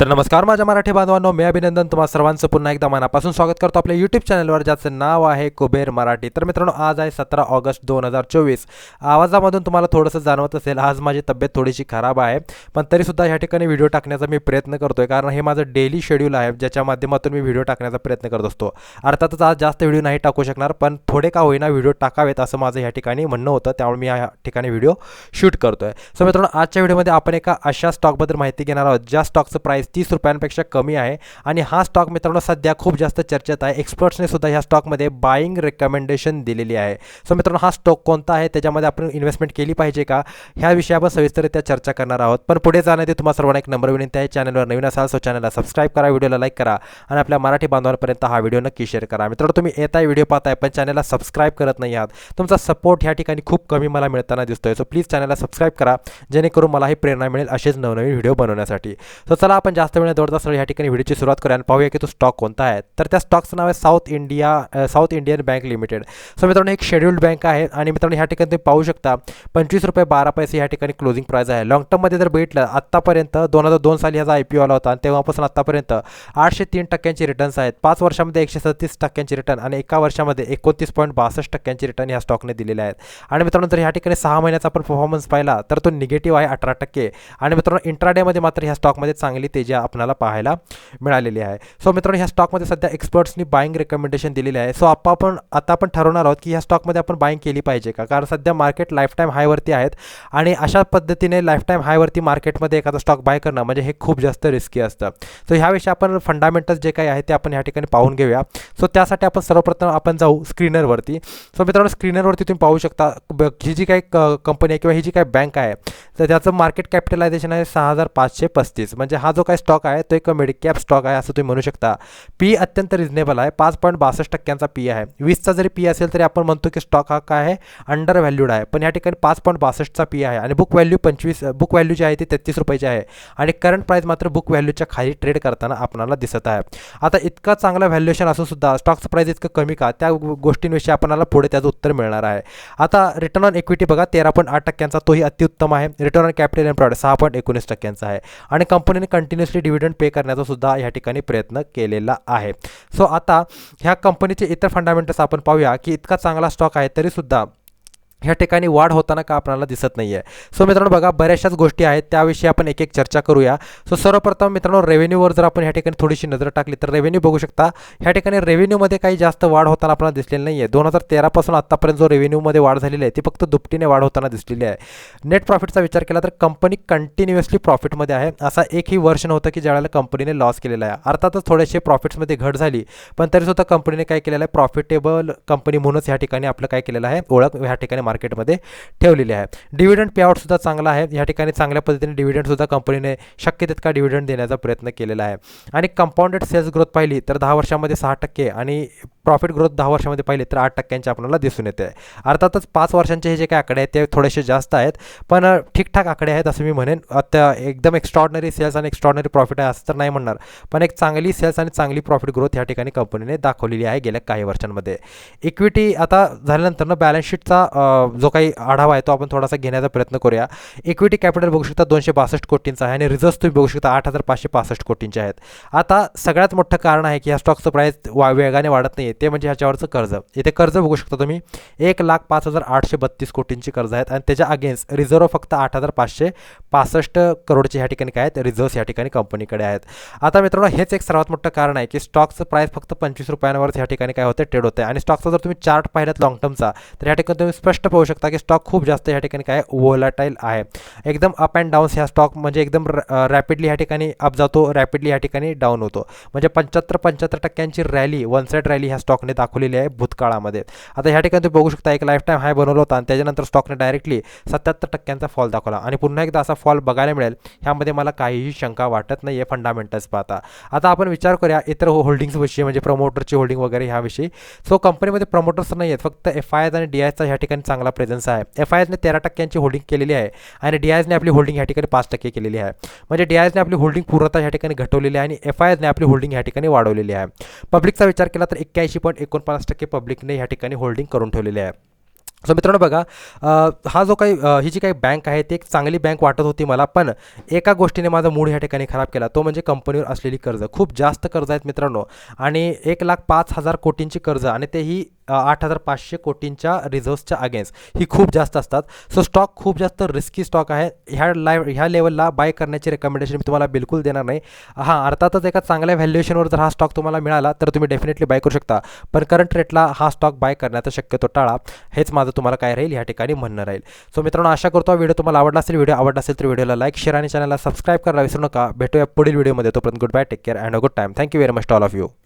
तर नमस्कार माझ्या मराठी बांधवांनो मी अभिनंदन तुम्हा सर्वांचं. पुन्हा एकदा मनापासून स्वागत करतो आपल्या यूट्यूब चॅनलवर ज्याचं नाव आहे कुबेर मराठी. तर मित्रांनो आज आहे सतरा ऑगस्ट दोन हजार चोवीस. आवाजामधून तुम्हाला थोडंसं जाणवत असेल आज माझी तब्येत थोडीशी खराब आहे पण तरीसुद्धा ह्या ठिकाणी व्हिडिओ टाकण्याचा मी प्रयत्न करतो आहे कारण हे माझं डेली शेड्यूल आहे ज्याच्या माध्यमातून मी व्हिडिओ टाकण्याचा प्रयत्न करत असतो. अर्थातच आज जास्त व्हिडिओ नाही टाकू शकणार पण थोडे का होईना व्हिडिओ टाकावेत असं माझं ह्या ठिकाणी म्हणणं होतं त्यामुळे मी ह्या ठिकाणी व्हिडिओ शूट करतो आहे सो मित्रांनो आजच्या व्हिडिओमध्ये आपण एका अशा स्टॉकबद्दल माहिती घेणार आहोत ज्या स्टॉकचं प्राईस तीस रुपयांपेक्षा कमी आहे. आणि हा स्टॉक मित्रांनो सध्या खूप जास्त चर्चेत आहे. एक्सपर्ट्सने सुद्धा ह्या स्टॉकमध्ये बाईंग रेकमेंडेशन दिलेली आहे. सो मित्रांनो हा स्टॉक कोणता आहे? त्याच्यामध्ये आपण इन्व्हेस्टमेंट केली पाहिजे का? ह्या विषयावर सविस्तरित्या चर्चा करणार आहोत. पण पुढे जाण्याआधी तुम्हाला सर्वांना एक नंबर विनंती आहे. चॅनलवर नवीन असाल सो चॅनलला सबस्क्राईब करा व्हिडिओला लाईक करा आणि आपल्या मराठी बांधवांपर्यंत हा व्हिडिओ नक्की शेअर करा. मित्रांनो तुम्ही येताय व्हिडिओ पाहताय पण चॅनलला सबस्क्राईब करत नाही आहात. तुमचा सपोर्ट ह्या ठिकाणी खूप कमी मला मिळताना दिसतोय. सो प्लीज चॅनलला सबस्क्राईब करा. जेणेकरून मलाही प्रेरणा मिळेल असेच नवनवीन व्हिडिओ बनवण्यासाठी. सो चला आपण जास्त वेळ दौडता सर ह्या ठिकाणी व्हिडिओची सुरुवात करूया आणि पाहूया की तो स्टॉक कोणता आहे. तर त्या स्टॉकचं नाव आहे South India South Indian Bank Limited so मित्रांनो एक शेड्यूल्ड बँक आहे आणि मित्रांनो ह्या ठिकाणी तुम्ही पाहू शकता पंचवीस रुपये बारा पैसे ह्या ठिकाणी क्लोजिंग प्राईज आहे. लॉंग टर्ममध्ये जर बघितलं आत्तापर्यंत दोन हजार दोन साली ह्याचा आय पी ओ आला होता आणि तेव्हापासून आत्तापर्यंत आठशे तीन टक्क्यांचे रिटर्न्स आहेत. पाच वर्षामध्ये एकशे सत्तीस टक्क्यांचे रिटर्न आणि एका वर्षामध्ये एकोणतीस पॉईंट बासष्ट टक्क्यांचे रिटर्न ह्या स्टॉकने दिलेले आहेत. आणि मित्रांनो जर ह्या ठिकाणी सहा महिन्याचा आपण परफॉर्मन्स पाहिला तर तो निगेटिव्ह आहे अठरा टक्के. आणि मित्रांनो इंट्राडेमध्ये मात्र ह्या स्टॉकमध्ये चांगली तेजी आपल्याला पाहायला मिळालेली आहे. सो मित्रांनो ह्या स्टॉकमध्ये सध्या एक्सपर्ट्सनी बाईंग रेकमेंडेशन दिलेली आहे. सो आपण आपण आता आपण ठरवणार आहोत की ह्या स्टॉकमध्ये आपण बाईंग केली पाहिजे का? कारण सध्या मार्केट लाईफटाईम हायवरती आहेत आणि अशा पद्धतीने लाईफटाईम हायवरती मार्केटमध्ये एखादा स्टॉक बाय करणं म्हणजे हे खूप जास्त रिस्की असतं. सो ह्याविषयी आपण फंडामेंटल्स जे काही आहे ते आपण ह्या ठिकाणी पाहून घेऊया. सो त्यासाठी आपण सर्वप्रथम आपण जाऊ स्क्रीनरवरती सो मित्रांनो स्क्रीनरवरती तुम्ही पाहू शकता. ब- ही जी काही कंपनी आहे किंवा ही जी काही बँक आहे तर त्याचं मार्केट कॅपिटलायझेशन आहे सहा हजार पाचशे पस्तीस. म्हणजे हा जो काही स्टॉक आहे तो एक मिड कॅप स्टॉक आहे असं तुम्ही म्हणू शकता. पी अत्यंत रिजनेबल आहे. पाच पॉईंट बासष्ट टक्क्यांचा पी आहे. वीसचा जरी पी असेल तरी आपण म्हणतो की स्टॉक हा काय आहे? अंडर व्हॅल्यूड आहे. पण या ठिकाणी पाच पॉईंट बासष्टचा पी आहे आणि बुक व्हॅल्यू पंचवीस बुक व्हॅल्यू जी आहे ती तेहतीस रुपयाची आहे. आणि करंट प्राईस मात्र बुक व्हॅल्यूच्या खाली ट्रेड करताना आपल्याला दिसत आहे. आता इतका चांगला व्हॅल्युएशन असून सुद्धा स्टॉकचं प्राईस इतकं कमी का? त्या गोष्टींविषयी आपल्याला पुढे त्याचं उत्तर मिळणार आहे. आता रिटर्न ऑन इक्विटी बघा तेरा पॉईंट आठ टक्क्यांचा तोही अतिउत्तम आहे. रिटर्न ऑन कॅपिटल एम्प्लॉयड सहा पॉईंट एकोणीस टक्क्यांचा आहे. आणि कंपनीने कंटिन्युअसली डिव्हिडंड पे करण्याचा सुद्धा या ठिकाणी प्रयत्न केलेला आहे. सो आता ह्या कंपनीचे इतर फंडामेंटल्स आपण पाहूया की इतका चांगला स्टॉक आहे तरीसुद्धा ह्या ठिकाणी वाढ होताना का आपल्याला दिसत नाही आहे सो मित्रांनो बघा बऱ्याचशाच गोष्टी आहेत. त्याविषयी आपण एक एक चर्चा करूया. सो सर्वप्रथम मित्रांनो रेव्हेन्यूवर जर आपण ह्या ठिकाणी थोडीशी नजर टाकली तर रेव्हेन्यू बघू शकता ह्या ठिकाणी रेव्हेन्यूमध्ये काही जास्त वाढ होताना आपल्याला दिसलेली नाही आहे दोन हजार तेरापासून आत्तापर्यंत जो रेव्हेन्यूमध्ये वाढ झालेली आहे ती फक्त दुपटीने वाढ होताना दिसलेली आहे. नेट प्रॉफिटचा विचार केला तर कंपनी कंटिन्युअसली प्रॉफिटमध्ये आहे. असा एकही वर्ष नव्हतं की ज्यावेळेला कंपनीने लॉस केलेला आहे. अर्थातच थोडेसे प्रॉफिट्समध्ये घट झाली पण तरीसुद्धा कंपनीने काय केलेलं आहे? प्रॉफिटेबल कंपनी म्हणूनच ह्या ठिकाणी आपलं काय केलेलं आहे? ओळख ह्या ठिकाणी मार्केटमध्ये ठेवलेली आहे डिव्हिडंड पेआउट सुद्धा चांगला आहे. या ठिकाणी चांगल्या पद्धतीने डिव्हिडंड सुद्धा कंपनीने शक्य तितका डिव्हिडंड देण्याचा प्रयत्न केलेला आहे. आणि कंपाऊंडेड सेल्स ग्रोथ पाहिली तर दहा वर्षामध्ये सहा टक्के आणि प्रॉफिट ग्रोथ दहा वर्षामध्ये पाहिले तर आठ टक्क्यांची आपल्याला दिसून येते. अर्थातच पाच वर्षांचे हे जे काही आकडे आहेत ते थोडेसे जास्त आहेत. पण ठीकठाक आकडे आहेत असं मी म्हणेन. आता एकदम एक्स्ट्रॉर्डनरी सेल्स आणि एक्स्ट्रॉर्डनरी प्रॉफिट आहे असं तर नाही म्हणणार. पण एक चांगली सेल्स आणि चांगली प्रॉफिट ग्रोथ या ठिकाणी कंपनीने दाखवलेली आहे गेल्या काही वर्षांमध्ये. इक्विटी आता झाल्यानंतर ना बॅलन्स शीटचा जो काही आढावा आहे तो आपण थोडासा घेण्याचा प्रयत्न करूया. इक्विटी कॅपिटल बघू शकता दोनशे बासष्ट कोटींचा आहे आणि रिझर्व्स तुम्ही बघू शकता आठ हजार पाचशे पासष्ट कोटींचे आहेत. आता सगळ्यात मोठं कारण आहे की या स्टॉकचं प्राईस वा वेगाने वाढत नाही ते म्हणजे ह्याच्यावरचं कर्ज. इथे कर्ज बघू शकता तुम्ही. एक लाख पाच हजार आठशे बत्तीस कोटींची कर्ज आहेत आणि त्याच्या अगेन्स्ट रिझर्व फक्त आठ हजार पाचशे पासष्ट करोडचे ह्या ठिकाणी काय आहेत? रिझर्व्स या ठिकाणी कंपनीकडे आहेत. आता मित्रांनो हेच एक सर्वात मोठं कारण आहे की स्टॉकचं प्राईस फक्त पंचवीस रुपयांवरच ह्या ठिकाणी काय होतं ट्रेड होतं आणि स्टॉकचा जर तुम्ही चार्ट पाहिलात लॉंग टर्मचा तर ह्या ठिकाणी तुम्ही स्पष्ट पाहू शकता की स्टॉक खूप जास्त ह्या ठिकाणी काय वोलाटाईल आहे. एकदम अप अँड डाऊन्स ह्या स्टॉक म्हणजे एकदम रॅपिडली ह्या ठिकाणी अप जातो रॅपिडली ह्या ठिकाणी डाऊन होतो. म्हणजे पंच्याहत्तर पंच्याहत्तर टक्क्यांची रॅली वन साईड रॅली ह्या स्टॉकने दाखवलेली आहे भूतकाळामध्ये. आता ह्या ठिकाणी तुम्ही बघू शकता एक लाईफ टाईम हाय बनवला होता आणि त्याच्यानंतर स्टॉकने डायरेक्टली सत्याहत्तर टक्क्यांचा फॉल दाखवला. आणि पुन्हा एकदा असा फॉल बघायला मिळेल ह्यामध्ये मला काहीही शंका वाटत नाही आहे फंडामेंटल्स पाहता. आता आपण विचार करूया इतर होल्डिंग्सविषयी म्हणजे प्रमोटरची होल्डिंग वगैरे ह्याविषयी. सो कंपनीमध्ये प्रमोटर्स नाही आहेत फक्त एफ आय एस आणि डी आयचा ह्या ठिकाणी चांगला प्रेझन्स आहे. एफ आय एसने तेरा टक्क्यांची होल्डिंग केलेली आहे आणि डी आय एसने आपली होल्डिंग ह्या ठिकाणी पाच टक्के केलेली आहे. म्हणजे डी आय एसने आपली होल्डिंग पूर्णतः ह्या ठिकाणी घटवलेली आहे आणि एफ आय एसने आपली होल्डिंग ह्या ठिकाणी वाढवलेली आहे. पब्लिकचा विचार केला तर एक्क्याऐंशी पॉईंट एकोणपन्नास टक्के पब्लिकने ह्या ठिकाणी होल्डिंग करून ठेवलेली आहे. सो मित्रांनो बघा हा जो काही ही जी काही बँक आहे ती एक चांगली बँक वाटत होती मला पण एका गोष्टीने माझा मूड ह्या ठिकाणी खराब केला. तो म्हणजे कंपनीवर असलेली कर्ज. खूप जास्त कर्ज आहेत मित्रांनो. आणि एक लाख पाच हजार कोटींची कर्ज आणि तेही आठ हजार पाचशे कोटींच्या रिझर्व्सच्या अगेन्स्ट ही खूप जास्त असतात. सो स्टॉक खूप जास्त रिस्की स्टॉक आहे. ह्या लाईव ह्या लेवलला बाय करण्याची रेकमेंडेशन मी तुम्हाला बिलकुल देणार नाही. हां अर्थातच एका चांगल्या व्हॅल्युएशनवर जर हा स्टॉक तुम्हाला मिळाला तर तुम्ही डेफिनेटली बाय करू शकता. पण करंट रेटला हा स्टॉक बाय करण्याचा शक्यतो टाळा. हेच माझं तुम्हाला काय राहील ह्या ठिकाणी म्हणणं राहील. सो मित्रांनो आशा करतो व्हिडिओ तुम्हाला आवडला असेल. व्हिडिओ आवडला असेल तर व्हिडिओला लाईक शेअर आणि चॅनलला सबस्क्राईब करायला विसरू नका. भेटूया पुढील व्हिडिओमध्ये तोपर्यंत good bye take care and a good time thank you very much all of you